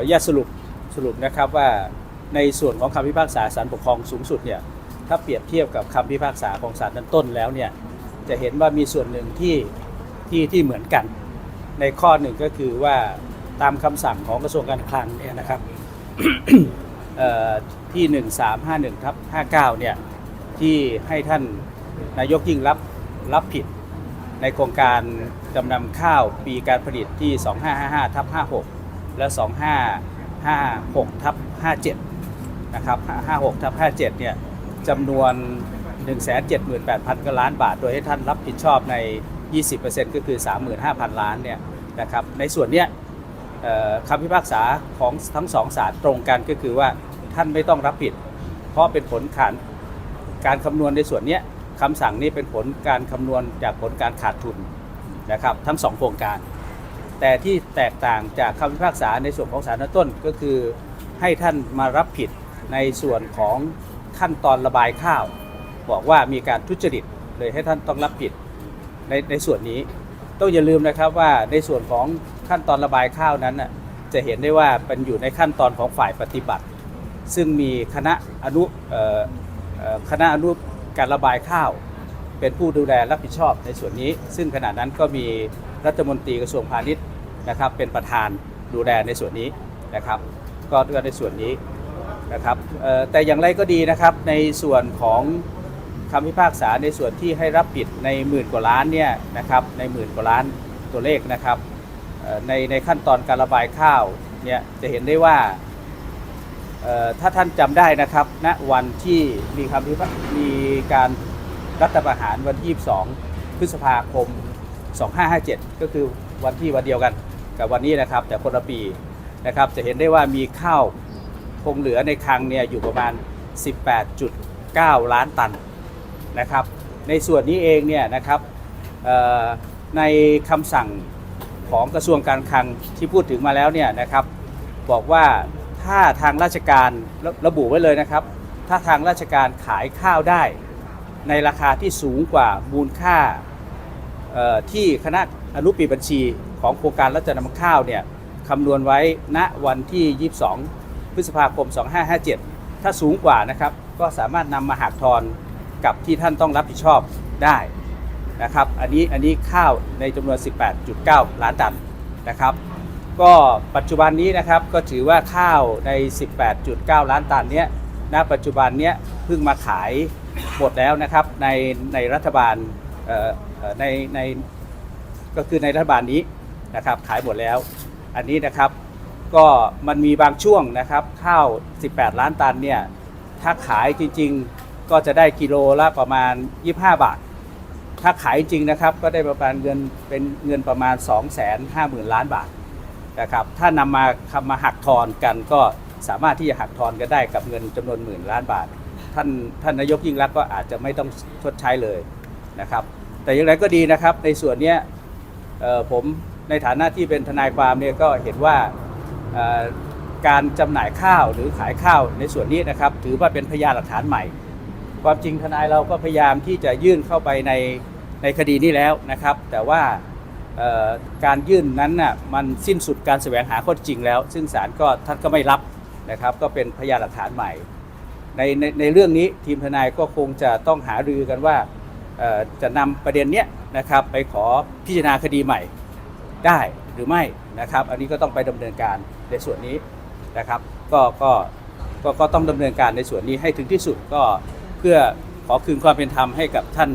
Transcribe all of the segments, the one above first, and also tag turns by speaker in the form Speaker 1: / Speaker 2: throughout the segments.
Speaker 1: ออนุญาตสรุปสรุปนะครับว่าในส่วนของคำพิพากษาศาลปกครองสูงสุดเนี่ยถ้าเปรียบเทียบกับคำพิพากษาของศาลชั้นต้นแล้วเนี่ยจะเห็นว่ามีส่วนหนึ่งที่ที่ที่เหมือนกัน ในข้อหนึ่งก็คือว่าตามคำสั่งของกระทรวงการคลังเนี่ยนะครับเอ่อที่ 1351ทับ59เนี่ยที่ให้ท่านนายกยิ่งรับรับผิดในโครงการจำนำข้าวปีการผลิตที่ 2555ทับ56 และ 2556ทับ57นะครับ56ทับ57เนี่ยจำนวน 178,000กว่าล้านบาท โดยให้ท่านรับผิดชอบใน 20%ก็คือ 35,000 ล้านเนี่ยนะครับในส่วนเนี้ยคำพิพากษาของทั้งสองศาลตรงกันก็คือว่าท่านไม่ต้องรับผิด เพราะเป็นผลการการคำนวณในส่วนเนี้ยคำสั่งนี้เป็นผลการคำนวณจากผลการขาดทุนนะครับทั้งสองโครงการ แต่ที่แตกต่างจากคำพิพากษาในส่วนของศาลต้นก็คือให้ท่านมารับผิดในส่วนของขั้นตอนระบายข้าว บอกว่ามีการทุจริตเลยให้ท่านต้องรับผิดในในส่วนนี้ ต้องอย่าลืมนะครับว่าในส่วนของขั้นตอนระบายข้าวนั้นจะเห็นได้ว่าเป็นอยู่ในขั้นตอนของฝ่ายปฏิบัติ ซึ่งมีคณะอนุคณะอนุการระบายข้าว เป็นผู้ดูแลรับผิดชอบในส่วนนี้ ซึ่งขณะนั้นก็มีรัฐมนตรีกระทรวงพาณิชย์ นะครับเป็นประธานดูแลในส่วนนี้นะครับ ก็ในส่วนนี้นะครับแต่อย่างไรก็ดีนะครับในส่วนของคำพิพากษาในส่วนที่ให้รับผิดในหมื่นกว่าล้านเนี่ยนะครับในหมื่นกว่าล้านตัวเลขนะครับในในขั้นตอนการระบายข้าวเนี่ยจะเห็นได้ว่าถ้าท่านจำได้นะครับณวันที่มีคำพิพากมีการรัฐประหารวันที่ 22 พฤษภาคม 2557 ก็คือวันที่วันเดียวกัน กับวันนี้นะครับ แต่คนละปีนะครับจะเห็นได้ว่ามีข้าวคงเหลือในคลังเนี่ยอยู่ประมาณ 18.9 ล้านตันนะครับ ในส่วนนี้เองเนี่ยนะครับในคำสั่งของกระทรวงการคลังที่พูดถึงมาแล้วเนี่ยนะครับ บอกว่าถ้าทางราชการระระบุไว้เลยนะครับ ถ้าทางราชการขายข้าวได้ในราคาที่สูงกว่ามูลค่าที่คณะอนุปีบัญชี ของโครงการรัชนำข้าวเนี่ยคำนวณไว้ณวันที่ 22 พฤษภาคม 2557 ถ้าสูงกว่านะครับก็สามารถนำมาหักทอนกับที่ท่านต้องรับผิดชอบได้นะครับ อันนี้อันนี้ข้าวในจำนวน 18.9 ล้านตันนะครับ ก็ปัจจุบันนี้นะครับก็ถือว่าข้าวใน 18.9 ล้านตันเนี้ยณปัจจุบันเนี้ยเพิ่งมาขายหมดแล้วนะครับในในรัฐบาลเอ่อในในก็คือในรัฐบาลนี้ นะครับขายหมดแล้ว อันนี้นะครับก็มันมีบางช่วงนะครับข้าว 18 ล้านตันเนี่ยถ้าขายจริงๆก็จะได้กิโลละประมาณ 25 บาท ถ้าขายจริงนะครับก็ได้ประมาณเงินเป็นเงินประมาณ 250,000 ล้านบาทนะครับถ้านำมาคำมาหักทอนกันก็สามารถที่จะหักทอนกันได้กับเงินจำนวนหมื่นล้านบาท ท่านท่านนายกยิ่งรักษณ์ก็อาจจะไม่ต้องชดใช้เลยนะครับแต่อย่างไรก็ดีนะครับในส่วนนี้ผม ในฐานะที่เป็นทนายความเนี่ยก็เห็นว่าการจำหน่ายข้าวหรือขายข้าวในส่วนนี้นะครับ ถือว่าเป็นพยานหลักฐานใหม่ ความจริงทนายเราก็พยายามที่จะยื่นเข้าไปในในคดีนี้แล้วนะครับ แต่ว่าการยื่นนั้นน่ะมันสิ้นสุดการแสวงหาข้อจริงแล้ว ซึ่งศาลก็ท่านก็ไม่รับนะครับ ก็เป็นพยานหลักฐานใหม่ในในในเรื่องนี้ทีมทนายก็คงจะต้องหารือกันว่าจะนำประเด็นเนี้ยนะครับไปขอพิจารณาคดีใหม่ ได้หรือไม่นะครับ อันนี้ก็ต้องไปดำเนินการในส่วนนี้นะครับก็ก็ก็ก็ต้องดำเนินการในส่วนนี้ให้ถึงที่สุดก็เพื่อขอคืนความเป็นธรรมให้กับท่าน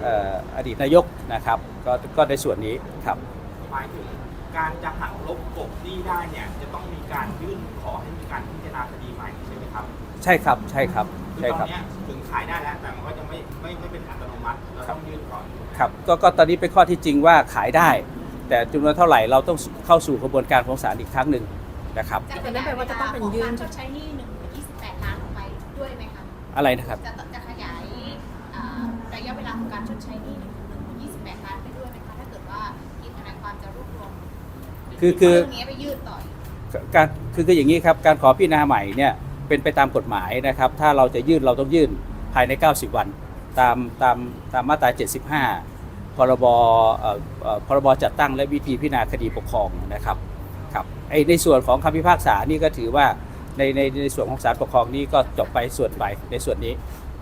Speaker 1: เอ่ออดีตนายกนะครับ ก็ก็ในส่วนนี้ครับ
Speaker 2: หมายถึงการจะหักลบกบหนี้ได้เนี่ยจะต้องมีการยื่นขอให้มีการพิจารณาคดีใหม่ใช่ไหมครับ
Speaker 1: ใช่ครับใช่ครับ
Speaker 2: คือ
Speaker 1: ใช่
Speaker 2: ตอ
Speaker 1: ครั
Speaker 2: น
Speaker 1: บ
Speaker 2: เนี้ยถึงขายได้แล้วแต่มันก็ยังไม่ไม่ไม่เป็นอัตโนมัติเราต้องยื่นก่อน
Speaker 1: ครับก็ก็ตอนนี้เป็นข้อที่จริงว่าขายได้ แต่จำนวนเท่าไหร่เราต้องเข้าสู่กระบวนการของศาลอีกครั้งหนึ่งนะครับ
Speaker 3: จะขยายเวลาของ
Speaker 4: ยื่
Speaker 3: กานรชดใช้หนี้1 28ล้านออกไปด้วยไหมคะ
Speaker 1: อะไรนะครับ
Speaker 3: จะจะขยายอ่าระยะเวลาของการชดใช้หนี้1 28ล้านไปด้วยไหมคะถ้าเกิดว่าทีมทนายความจะรวบรวม
Speaker 1: คือคือ
Speaker 3: เรื่องนี้ไปยื่นต่ออีก
Speaker 1: การคือคืออย่างนี้ครับการขอพิจารณาใหม่เนี่ยเป็นไปตามกฎหมายนะครับ ถ้าเราจะยื่นเราต้องยื่นภายใน 90 วัน ตามตามตามมาตรา 75 พรบเอ่อเอ่อพรบจัดตั้งและวิธีพิจารณาคดีปกครองนะครับครับไออ้ในส่วนของคำพิพากษานี่ก็ถือว่าในในในส่วนของศาลปกครองนี่ก็จบไปส่วนไปในส่วนนี้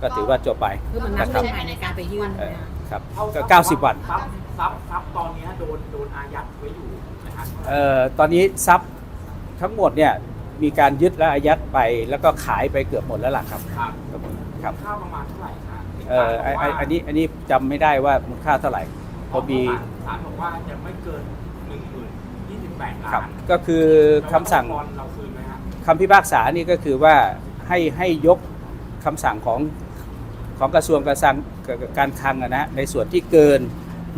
Speaker 1: ก็ถือว่าจบไป
Speaker 4: คือเหมือนนับ
Speaker 1: นะครับ
Speaker 4: เรื่องใหม่ในการไปยื่น
Speaker 1: เอ่อ
Speaker 4: เนี่ย
Speaker 1: ครับ
Speaker 2: เท่า
Speaker 1: ก็
Speaker 2: กับ
Speaker 1: 90 วัน
Speaker 2: ทรัพย์ทรัพย์ทรัพย์ตอนเนี้ยโดนโดนอายัดไว้อยู่นะฮะ
Speaker 1: เอ่อตอนนี้ทรัพย์ทั้งหมดเนี่ยมีการยึดและอายัดไปแล้วก็ขายไปเกือบหมดแล้วล่ะครับ
Speaker 2: ครับ
Speaker 1: ครับ
Speaker 2: ค่าประมาณเท่าไหร่ครับ
Speaker 1: เอ่อไอ้ไอ้อันนี้อันนี้จำไม่ได้ว่ามูลค่าเท่าไหร่เพอมี
Speaker 2: ศาลบอกว่าจะไม่เกินหนึ่งหมื่นยี่สิบแปดล้า
Speaker 1: ครับ
Speaker 2: น
Speaker 1: ก็คือคำสั่ง
Speaker 2: แล้วบอลเราคืนไหมฮะ
Speaker 1: คำพิพากษานี่ก็คือว่าให้ให้ยกคำสั่งของของกระทรวงการคลังการคลังอะนะในส่วนที่เกิน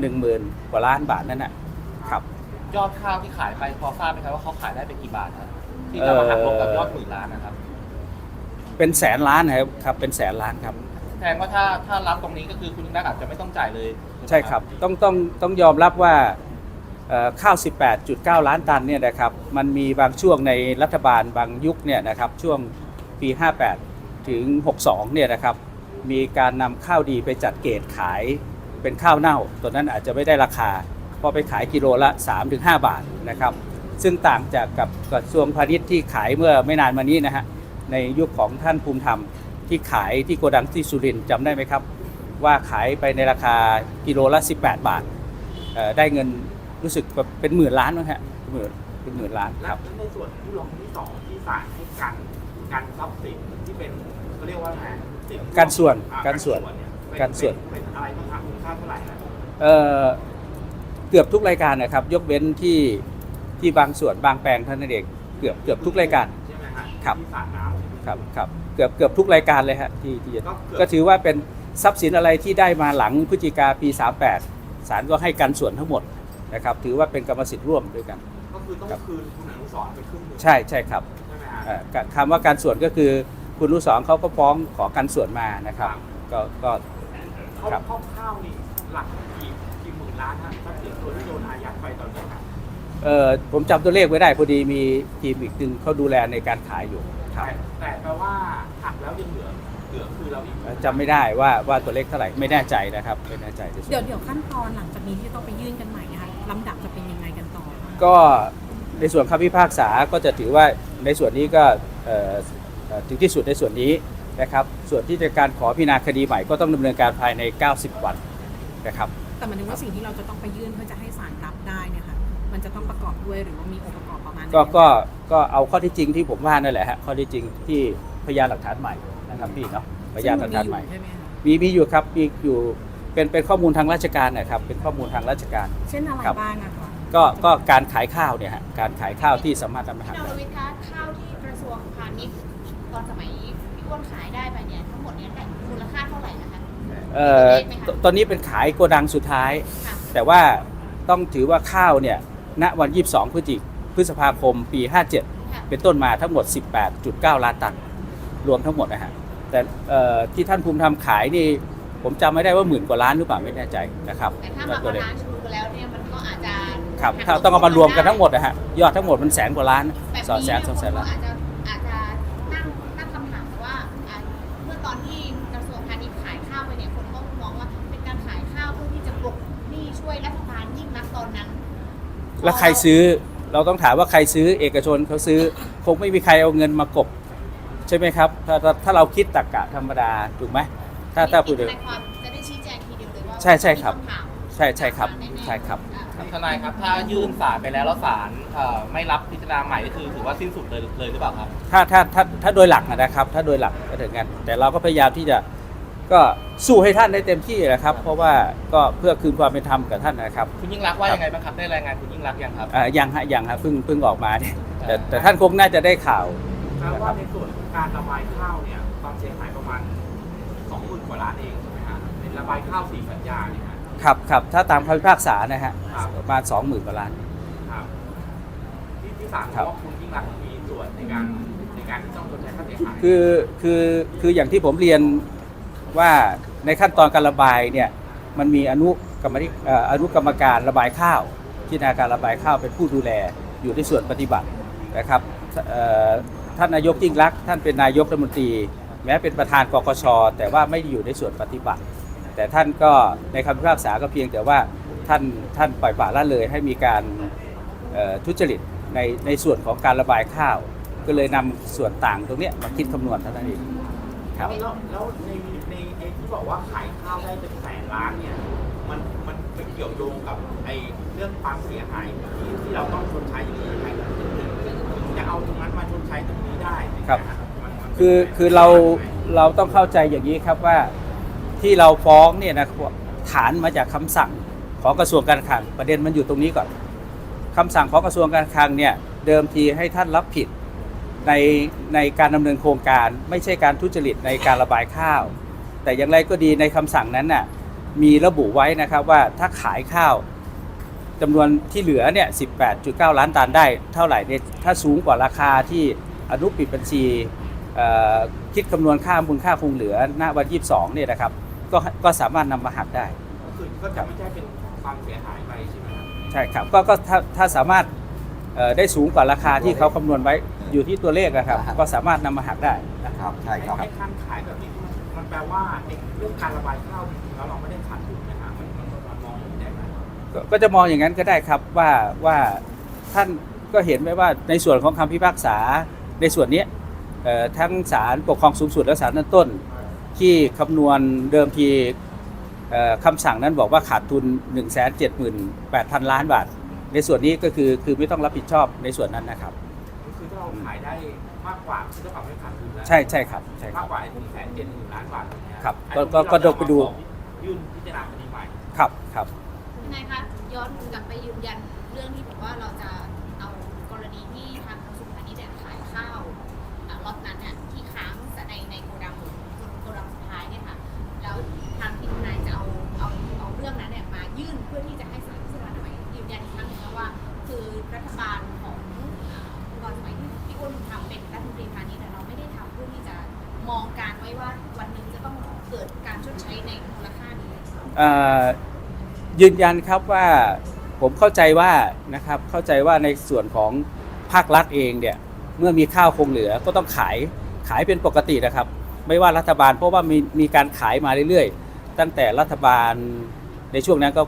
Speaker 1: 1 0,000กว่าล้านบาทนั่นนะครับ
Speaker 5: ยอดข้าวที่ขายไปพอทราบไหมครับว่าเขาขายได้เป็นกี่บาทครับที่จะมาหักลบกับยอดหมื่นล้านนะครับ
Speaker 1: เป็นแสนล้านนะครับครับเป็นแสนล้านครับ
Speaker 5: แสดงว่าถ้าถ้ารับตรงนี้ก็คือคุณยิ่งรักษณ์อาจจะไม่ต้องจ่ายเลย
Speaker 1: ใช่ครับต้องต้องต้องยอมรับว่าเอ่อข้าว 18.9 ล้านตันเนี่ยนะครับมันมีบางช่วงในรัฐบาลบางยุคเนี่ยนะครับช่วงปี 58 ถึง 62 เนี่ยนะครับมีการนำข้าวดีไปจัดเกตขายเป็นข้าวเน่าตัวนั้นอาจจะไม่ได้ราคาพอไปขายกิโลละ 3-5 บาทนะครับซึ่งต่างจากกับกระทรวงพาณิชย์ที่ขายเมื่อไม่นานมานี้นะฮะในยุคของท่านภูมิธรรม ที่ขายที่โกดังที่สุรินทร์จำได้ไหมครับ ว่าขายไปในราคากิโลละ 18 บาทเอ่อได้เงินรู้สึกแบบเป็นหมื่นล้านมั้งฮะหมื่นเป็นหมื่นล้าน
Speaker 2: และ
Speaker 1: ครับ
Speaker 2: ในส่วนผู้ร้องที่สองที่ศาลให้กันกันทรัพย์สินที่เป็นเขาเรียกว่าไงสิน
Speaker 1: การส่วน
Speaker 2: อ่
Speaker 1: การส่วน
Speaker 2: เยเป็
Speaker 1: การส่วน
Speaker 2: เป็นเป็นอะไรบ้างครับมูลค่าเท่าไหร่นะ
Speaker 1: เอ่อเกือบทุกรายการนะครับ ยกเว้นที่ที่บางส่วนบางแปลงเท่านั้นเองเกือบเกือบทุกรายการ
Speaker 2: ใช่ไหมฮะ
Speaker 1: ครับ
Speaker 2: ที่ศาลน้ำ
Speaker 1: ครับครับ เกือบเกือบทุกรายการเลยฮะที่ที่จะ
Speaker 2: ก็เกือบ
Speaker 1: ก็ถือว่าเป็นทรัพย์สินอะไรที่ได้มาหลังพฤศจิกาปี 38ศาลก็ให้กันส่วนทั้งหมดนะครับถือว่าเป็นกรรมสิทธิ์ร่วมด้วยกัน
Speaker 2: ก็คือต้อง
Speaker 1: ครับ
Speaker 2: คืนคุณอนุสรณ์ไปครึ่งหนึ่ง
Speaker 1: ใช่ใช่ครับ
Speaker 2: ใช่ไหมฮะ
Speaker 1: เอ่อคำว่าการส่วนก็คือคุณรู้สองเขาก็ฟ้องขอกันส่วนมานะครับ ก็ก็
Speaker 2: เขา
Speaker 1: ครับ
Speaker 2: เข้าข้าวๆนี่หลักกี่กี่หมื่นล้านฮะทรัพย์สินตัวที่โดนอายัดไปตอนเนี้ยครับ
Speaker 1: เอ่อผมจำตัวเลขไว้ได้พอดีมีทีมอีกหนึ่งเขาดูแลในการขายอยู่ ครับ
Speaker 2: แต่แต่แปลว่าหักแล้วยังเหลือเหลือคือเราอีก
Speaker 1: เอ่อจำไม่ได้ว่าว่าตัวเลขเท่าไหร่ไม่แน่ใจนะครับไม่แน่ใจที่สุด
Speaker 4: เดี๋ยวเดี๋ยวขั้นตอนหลังจากนี้ที่ต้องไปยื่นกันใหม่นะคะลำดับจะเป็นยังไงกันต่อคะ
Speaker 1: ก็ในส่วนคำพิพากษาก็จะถือว่าในส่วนนี้ก็เอ่อเอ่อถึงที่สุดในส่วนนี้นะครับส่วนที่จะการขอพิจารณาคดีใหม่ก็ต้องดำเนินการภายใน 90 วันนะครับ
Speaker 4: แต่หมันถึงว่าสิ่งที่เราจะต้องไปยื่นเพื่อจะให้ศาล มันจะต้องประกอบด้วยหรือว่ามีองค์ประกอบประมาณไหน
Speaker 1: ก็ก็ก็เอาข้อที่จริงที่ผมว่านั่นแหละฮะข้อที่จริงที่พยานหลักฐานใหม่นะครับพี่เนาะพยานหลักฐานใหม่
Speaker 4: ซึ่งนอยู่ใช่ไหมคะ
Speaker 1: มีมีอยู่ครับมีอยู่เป็นเป็นข้อมูลทางราชการนะครับเป็นข้อมูลทางราชการ
Speaker 4: เช่นอะไร
Speaker 1: ครับ
Speaker 4: บ้างอะคะ
Speaker 1: ก็ก็การขายข้าวเนี่ยฮะการขายข้าวที่สามารถนำมา
Speaker 3: พี่
Speaker 1: หัก
Speaker 3: น
Speaker 1: ได้
Speaker 3: รวิทย์คะข้าวที่กระทรวงพาณิชย์ตอนสมัยพี่อ้วนขายได้ไปเนี่ยทั้งหมดเนี่ยได้มูลค่าเท่าไหร่นะคะ
Speaker 1: เอ่อตตอนนี้เป็นขายโกดังสุดท้าย
Speaker 3: ค่ะ
Speaker 1: แต่ว่าต้องถือว่าข้าวเนี่ย ณวัน 22 พฤศจิพฤษภาคมปี 57
Speaker 3: ค่ะ
Speaker 1: เป็นต้นมาทั้งหมด 18.9 ล้านตัน รวมทั้งหมดนะฮะแต่เอ่อที่ท่านภูมิธรรมขายนี่ผมจำไม่ได้ว่าหมื่นกว่าล้านหรือเปล่าไม่แน่ใจนะครับ
Speaker 3: แต่ถ้ามา
Speaker 1: ตัวเลข
Speaker 3: บาลานซ์ชูแล้วเนี่ยมันก็อาจจะ
Speaker 1: ครับถ้าต้องเอามารวมกันทั้งหมดนะฮะยอดทั้งหมดมันแสนกว่าล้าน
Speaker 3: แบบ
Speaker 1: สอง
Speaker 3: นี้
Speaker 1: แสน
Speaker 3: เนี่ย
Speaker 1: สองแสน
Speaker 3: คน
Speaker 1: ล้าน
Speaker 3: ก็อาจจะอาจจะนั่งตั้งคำถามว่าอะเมื่อตอนที่
Speaker 1: แล้วใครซื้อเราต้องถามว่าใครซื้อเอกชนเขาซื้อ คงไม่มีใครเอาเงินมากบ ใช่ไหมครับ ถ้าถ้าถ้าเราคิดตรรกะธรรมดาถูกไหมถ้าถ้าพูดถึง
Speaker 3: ในความจะได้ชี้แจงทีเดียวเลยว่า
Speaker 1: ใช่ใช่ครับ
Speaker 3: มีำถาม
Speaker 1: ใช่ใช่ครับ
Speaker 3: แน่ๆ
Speaker 1: ใช่ครับ
Speaker 3: อะ
Speaker 5: ทนายครับ ถ้ายื่นศาลไปแล้วแล้วศาลเอ่อไม่รับพิจารณาใหม่ก็คือถือว่าสิ้นสุดเลยเลยหรือเปล่าครับ
Speaker 1: ถ้าถ้าถ้าถ้าโดยหลักนะครับ ถ้าโดยหลักก็ถึงกันแต่เราก็พยายามที่จะ ก็สู้ให้ท่านได้เต็มที่นะครับ เพราะว่าก็เพื่อคืนความเป็นธรรมกับท่านนะครับ
Speaker 5: คุณยิ่งรักษณ์ว่ายังไงบ้างครับได้รายงานคุณยิ่งรักษณ์ยังครับ
Speaker 1: อ่ายังฮะยังฮะเพิ่งเพิ่งออกมาเนี่ยแต่แต่ท่านคงน่าจะได้ข่าว
Speaker 2: แปลว่าในส่วนของการระบายข้าวเนี่ยความเสียหายประมาณสองหมื่นกว่าล้านเองใช่ไหมฮะเป็นระบายข้าวสี่สัญญาเนี่ยฮะ
Speaker 1: ครับครับถ้าตามคำพิพากษานะฮะ
Speaker 2: ครับ
Speaker 1: ประมาณสองหมื่นกว่าล้าน
Speaker 2: ครับที่ที่ศาล
Speaker 1: ครับ
Speaker 2: ว่าคุณยิ่งรักษณ์มีส่วนในการในการที่ต้องชดใช้ค่าเสียหาย
Speaker 1: คือคือคืออย่างที่ผมเรียน ว่าในขั้นตอนการระบายเนี่ยมันมีอนุกรรมอนุกรรมการระบายข้าว ที่นาการระบายข้าวเป็นผู้ดูแลอยู่ในส่วนปฏิบัตินะครับท่านนายกยิ่งรักษณ์ท่านเป็นนายกรัฐมนตรี แม้เป็นประธานกกชแต่ว่าไม่อยู่ในส่วนปฏิบัติ แต่ท่านก็ในคำพิพากษาก็เพียงแต่ว่าท่านท่านปล่อยปละละเลยให้มีการทุจริตในในส่วนของการระบายข้าว ก็เลยนำส่วนต่างตรงนี้มาคิดคำนวณเท่านั้นเองครับ
Speaker 2: แล้วใน ที่บอกว่าขายข้าวได้เป็นแสนล้านเนี่ย มันมันไปเกี่ยวโยงกับไอ้เรื่องความเสียหายที่ที่เราต้องชดใช้อย่างนี้ยังไงถึงถึงถึงจะเอาตรงนั้นมาชดใช้ตรงนี้ได้
Speaker 1: ครับ
Speaker 2: มันมัน
Speaker 1: คือคือเราเราต้องเข้าใจอย่างนี้ครับว่าที่เราฟ้องเนี่ยนะครับฐานมาจากคำสั่งของกระทรวงการคลังประเด็นมันอยู่ตรงนี้ก่อนคำสั่งของกระทรวงการคลังเนี่ยเดิมทีให้ท่านรับผิดในในการดำเนินโครงการ ไม่ใช่การทุจริตในการระบายข้าว แต่อย่างไรก็ดีในคำสั่งนั้นน่ะมีระบุไว้นะครับว่าถ้าขายข้าวจำนวนที่เหลือเนี่ย 18.9 ล้านตันได้เท่าไหร่เนี่ยถ้าสูงกว่าราคาที่อนุปิดบัญชีเอ่อคิดคำนวณค่ามูลค่าคงเหลือณวัน 22 เนี่ยนะครับ ก็ก็สามารถนำมาหักได้
Speaker 2: ก็คือก็จะไม่ใช่เป็นความเสียหายไปใช่ไหมครับ
Speaker 1: ใช่ครับก็ก็ถ้าถ้าสามารถเอ่อได้สูงกว่าราคาที่เขาคำนวณไว้อยู่ที่ตัวเลขนะครับ ก็สามารถนำมาหักได้นะครับ
Speaker 6: ใช่ครับ
Speaker 2: ไอ้การขายแบบนี้มันแปลว่าไอ้เรื่องการระบายข้าวจริงๆแล้วเราไม่ได้ขาดทุนนะฮะมันมันมันมองอย่างนี้ได้ไหม
Speaker 1: ก็ก็จะมองอย่างนั้นก็ได้ครับว่าว่าท่านก็เห็นไหมว่าในส่วนของคำพิพากษาในส่วนเนี้ยเอ่อทั้งศาลปกครองสูงสุดและศาลชั้นต้น ที่คำนวณเดิมทีเอ่อคำสั่งนั้นบอกว่าขาดทุน 1 7 8 0 0 0 ล้านบาท ในส่วนนี้ก็คือคือไม่ต้องรับผิดชอบในส่วนนั้นนะครับ
Speaker 2: คือถ้าเราขายได้มากกว่าที่เท่ากับไม่ขาดทุนแล้ว
Speaker 1: ใช่ใช่ครับใช่ค
Speaker 2: มา
Speaker 1: รั
Speaker 2: ก
Speaker 1: บ
Speaker 2: กว่าไอ้หนึ่งแสนเจ็ดหมื่นล้านบาทอย่างเงี้ย
Speaker 1: ครับ
Speaker 2: อันนี้
Speaker 1: ก็ก็
Speaker 2: เรา
Speaker 1: ก็ไปดู
Speaker 2: ยื่นพิจารณาคดีใหม่
Speaker 1: ครับครับ
Speaker 3: ยังไงคะย้อนกลับไปยืนยันเรื่องที่บอกว่าเราจะ ยืนยันครับว่า
Speaker 1: ผมเข้าใจว่านะครับเข้าใจว่าในส่วนของภาครัฐเองเนี่ยเมื่อมีข้าวคงเหลือก็ต้องขายขายเป็นปกตินะครับ ไม่ว่ารัฐบาลเพราะว่ามีมีการขายมาเรื่อยๆ ตั้งแต่รัฐบาลในช่วงนั้นก็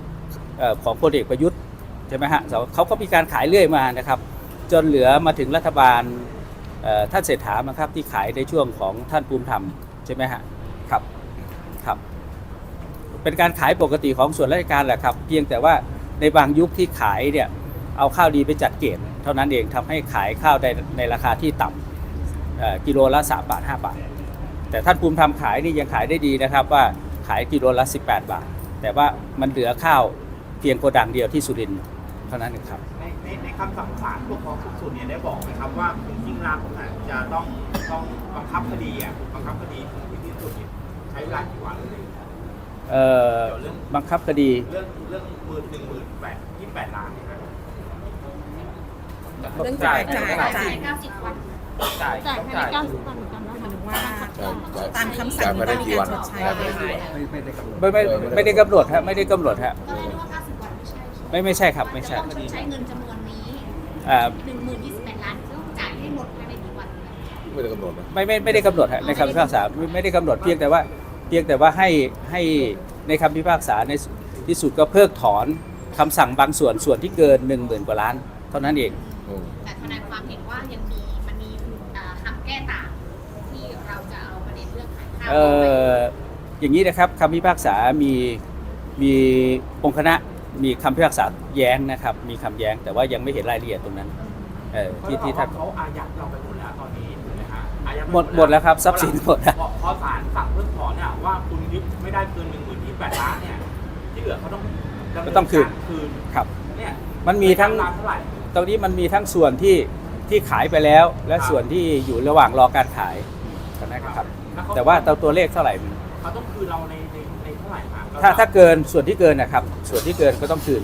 Speaker 1: ของพลเอกประยุทธ์ใช่ไหมฮะเขาเขาก็มีการขายเรื่อยมานะครับ จนเหลือมาถึงรัฐบาลท่านเศรษฐามาครับที่ขายในช่วงของท่านภูมิธรรมใช่ไหมฮะ เป็นการขายปกติของส่วนราชการแหละครับ เพียงแต่ว่าในบางยุคที่ขายเนี่ยเอาข้าวดีไปจัดเกณฑ์เท่านั้นเองทำให้ขายข้าวได้ในราคาที่ต่ำกิโลละ3บาท5บาท แต่ท่านภูมิธรรมขายนี่ยังขายได้ดีนะครับว่าขายกิโลละ 18 บาท แต่ว่ามันเหลือข้าวเพียงโกดังเดียวที่สุรินทร์เท่านั้นเองครับ
Speaker 2: ในในในคำสั่งศาลปกครองสูงสุดเนี่ยได้บอกไหมครับว่าคุณยิ่งรักษณ์น่ะจะต้องต้องบังคับคดีอะบังคับคดีที่สุดเนี่ยใช้เวลากี่วันเลย
Speaker 1: เอ่อบังคับคดี
Speaker 2: เรื่องเรื่องหมื่นหนึ่งหมื่นแปดยี่สิบแปดล้านเนี่ยครับ
Speaker 4: เรื่องจ่ายจ่าย
Speaker 3: จ่า
Speaker 4: จ่าย
Speaker 3: เก้าสิบวัน
Speaker 5: จ่าย
Speaker 3: จ่ายภายในเก้าสิบวันเหมือนกันนะ
Speaker 4: หมายถึงว่า
Speaker 6: จ่ายจ่าย
Speaker 4: ตามคำสั่ง
Speaker 6: จ่ายภายในกี่วัน
Speaker 4: มีการชดใช้
Speaker 6: จ่ายภายในกี่วัน
Speaker 1: ไม่ไม่ไม่ได้กำหนดฮะไม่ได้กำหนดฮะ
Speaker 3: ก็เลยเรียกว่าเก้าสิบวันไม่ใช่ใช่ไหม
Speaker 1: ไม่ไม่ใช่ครับไม่ใช่
Speaker 3: ว่าจะต้องชดใช้เงินจำนวนนี้
Speaker 1: อ่า
Speaker 3: หนึ่งหมื่นยี่สิบแปดล้านต้องจ่ายให้หมดภายในกี่วัน
Speaker 6: ไม่ได้กำหนดนะ
Speaker 1: ไม่ไม่ไม่ได้กำหนดฮะในคำพิพากษาไม่ไม่ได้กำหนดเพียงแต่ว่า เพียงแต่ว่าให้ให้ในคำพิพากษาในที่สุดก็เพิกถอนคำสั่งบางส่วนส่วนที่เกิน1 0,000กว่าล้าน เท่านั้นเอง
Speaker 6: อืม
Speaker 3: แต่ทนายความเห็นว่ายังมีมันมีอ่าคำแก้ต่างที่เราจะเอาประเด็นเรื่องขายข้าว
Speaker 1: เอ่ออย่างนี้นะครับคำพิพากษามีมีองค์คณะมีคำพิพากษาแย้งนะครับ มีคำแย้งแต่ว่ายังไม่เห็นรายละเอียดตรงนั้นเออที่ที่ท่าน
Speaker 2: เขาอายัดเราไปหมดแล้วตอนนี้ถูกไหมฮะอายัดไป
Speaker 1: หมดหมดแล้วครับทรัพย์สินหมดแล้ว
Speaker 2: พอพอศาลสั่ง เพิกถอนเนี่ยว่าคุณยึดไม่ได้เกินหนึ่งหมื่นยี่สิบแปดล้านเนี่ยที่เหลือเขาต้องดำเนิน
Speaker 1: ก็ต้องคืนา
Speaker 2: รคืน
Speaker 1: ครับ
Speaker 2: เนี่ย
Speaker 1: มันมีทั้ง
Speaker 2: ร้านเท่าไหร่
Speaker 1: ตรงนี้มันมีทั้งส่วนที่ที่ขายไปแล้ว และส่วนที่อยู่ระหว่างรอการขายเท่านั้นครับ
Speaker 2: ล้เข
Speaker 1: แต่ว่าตัวตัวเลขเท่าไหร่
Speaker 2: เขาต้องคืนเราในในในเท่าไหร่ครับ
Speaker 1: ถ้าถ้าเกินส่วนที่เกินนะครับ ส่วนที่เกินก็ต้องคืน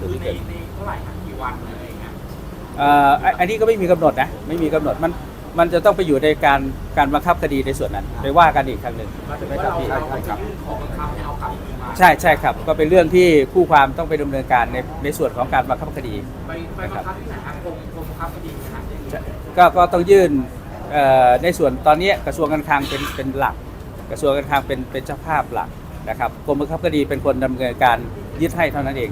Speaker 2: คือในในเท่าไหร่ครับกี่วันอะไรอย่างเงี้ย
Speaker 1: เอ่ออันอันนี้ก็ไม่มีกำหนดนะ ไม่มีกำหนดมัน มันจะต้องไปอยู่ในการการบังคับคดีในส่วนนั้นไปว่ากันอีกครั้งหนึ่ง
Speaker 2: หมายถึง
Speaker 1: ใช่ไหม
Speaker 2: ว่า
Speaker 1: ครับ
Speaker 2: เรา
Speaker 1: พี่
Speaker 2: เราไปยื่นขอบังคับให้เอากลับคืนมา
Speaker 1: ใช่ใช่ครับ ก็เป็นเรื่องที่คู่ความต้องไปดำเนินการในในส่วนของการบังคับคดี
Speaker 2: ไปไปบังคับที่ไหนครับกรมกรมบังคับคดีนะฮะ
Speaker 1: ก็ก็ต้องยื่นเอ่อในส่วนตอนนี้กระทรวงการคลังเป็นเป็นหลัก กระทรวงการคลังเป็นเป็นเจ้าภาพหลักนะครับกรมบังคับคดีเป็นคนดำเนินการยึดให้เท่านั้นเอง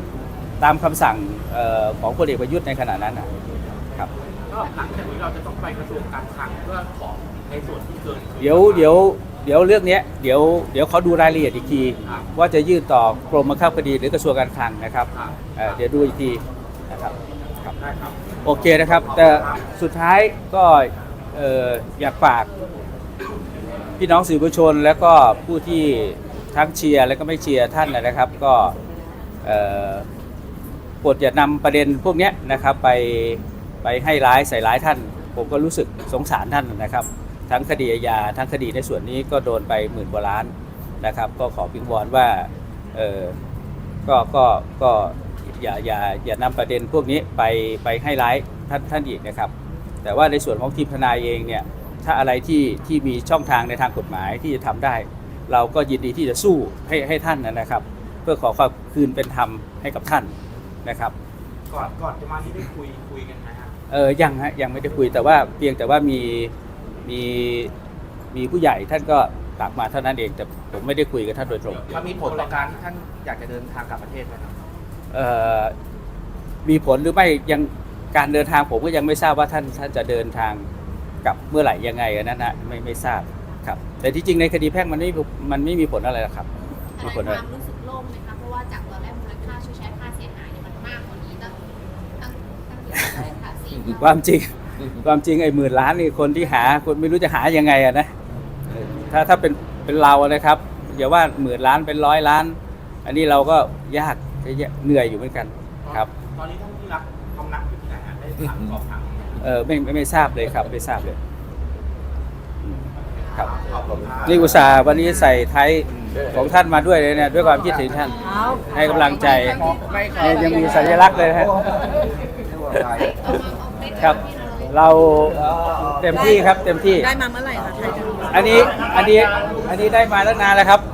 Speaker 1: ตามคำสั่งเอ่อของพลเอกประยุทธ์ในขณะนั้นนะครับ
Speaker 2: ก็หลังจากนี้เราจะต้องไปกระทรวงการคลังเพื่อขอในส่วนที่เกิน
Speaker 1: เดี๋ยวเดี๋ยวเดี๋ยวเรื่องเนี้ยเดี๋ยวเดี๋ยวเขาดูรายละเอียดอีกที
Speaker 2: ครับ
Speaker 1: ว่าจะยื่นต่อกรมบังคับคดีหรือกระทรวงการคลังนะครับ
Speaker 2: ครับ
Speaker 1: เอ่อเดี๋ยวดูอีกทีนะครับครับ
Speaker 2: ได้ครับ
Speaker 1: โอเคนะครับ แต่สุดท้ายก็เอ่ออยากฝากพี่น้องสื่อมวลชน แล้วก็ผู้ที่ทั้งเชียร์และก็ไม่เชียร์ท่านนะครับ ก็เอ่อโปรดอย่านำประเด็นพวกเนี้ยนะครับไป ไปให้ร้ายใส่ร้ายท่าน ผมก็รู้สึกสงสารท่านนะครับ ทั้งคดีอาญาทั้งคดีในส่วนนี้ก็โดนไปหมื่นกว่าล้านนะครับ ก็ขอพิงวอนว่าเออก็ก็ก็อย่าอย่าอย่านำประเด็นพวกนี้ไปไปให้ร้ายท่านท่านอีกนะครับ แต่ว่าในส่วนของทีมทนายเองเนี่ยถ้าอะไรที่ที่มีช่องทางในทางกฎหมายที่จะทำได้ เราก็ยินดีที่จะสู้ให้ให้ท่านนะครับ เพื่อขอความคืนเป็นธรรมให้กับท่านนะครับ
Speaker 2: ก่อนก่อนจะมาที่ได้คุยคุยกันไหมฮะ
Speaker 1: เออยังฮะยังไม่ได้คุยแต่ว่าเพียงแต่ว่ามีมีมีผู้ใหญ่ท่านก็ตักมาเท่านั้นเองแต่ผมไม่ได้คุยกับท่านโดยตรง
Speaker 5: มันมีผลต่อการที่ท่านอยากจะเดินทางกลับประเทศไหมครับ
Speaker 1: เอ่อมีผลหรือไม่ยังการเดินทางผมก็ยังไม่ทราบว่าท่านท่านจะเดินทางกลับเมื่อไหร่ยังไงอันนั้นนะไม่ไม่ทราบครับ แต่ที่จริงในคดีแพ่งมันไม่มันไม่มีผลอะไรหรอกครับ
Speaker 3: ท
Speaker 1: มี
Speaker 3: นาย
Speaker 1: ผลอะไร
Speaker 3: ความรู้สึก ค่ะสี่เท่
Speaker 1: ความจริง ความจริงไอ้หมื่นล้านนี่คนที่หาคนไม่รู้จะหายังไงอะนะเออถ้าถ้าเป็นเป็นเรานะครับอย่าว่าหมื่นล้านเป็นร้อยล้าน อันนี้เราก็ยากเหนื่อยอยู่เหมือนกันครับ
Speaker 2: ตอนนี้ท่านที่รับคำนับอยู่ที่ไหนฮะได้ถามสอบถามไหม
Speaker 1: เออไม่ไม่ไม่ทราบเลยครับไม่ทราบเลยอืมครับ
Speaker 2: ขอบคุณครับ
Speaker 1: นี่อุตส่าห์วันนี้ใส่ไทยของท่านมาด้วยเลยเนี่ยด้วยความคิดถึงท่าน ให้กำลังใจเนี่ยยังมีสัญลักษณ์เลยนะฮะ
Speaker 3: เอามาเอาเม็ด
Speaker 1: ครับ
Speaker 3: ที่เรา
Speaker 1: เราเต็มที่ครับเต็มที่
Speaker 4: ได้มาเมื่อไหร่คะไทยจะรู้
Speaker 1: อันนี้อันนี้อันนี้ได้มาตั้งนานแล้วครับ
Speaker 3: เ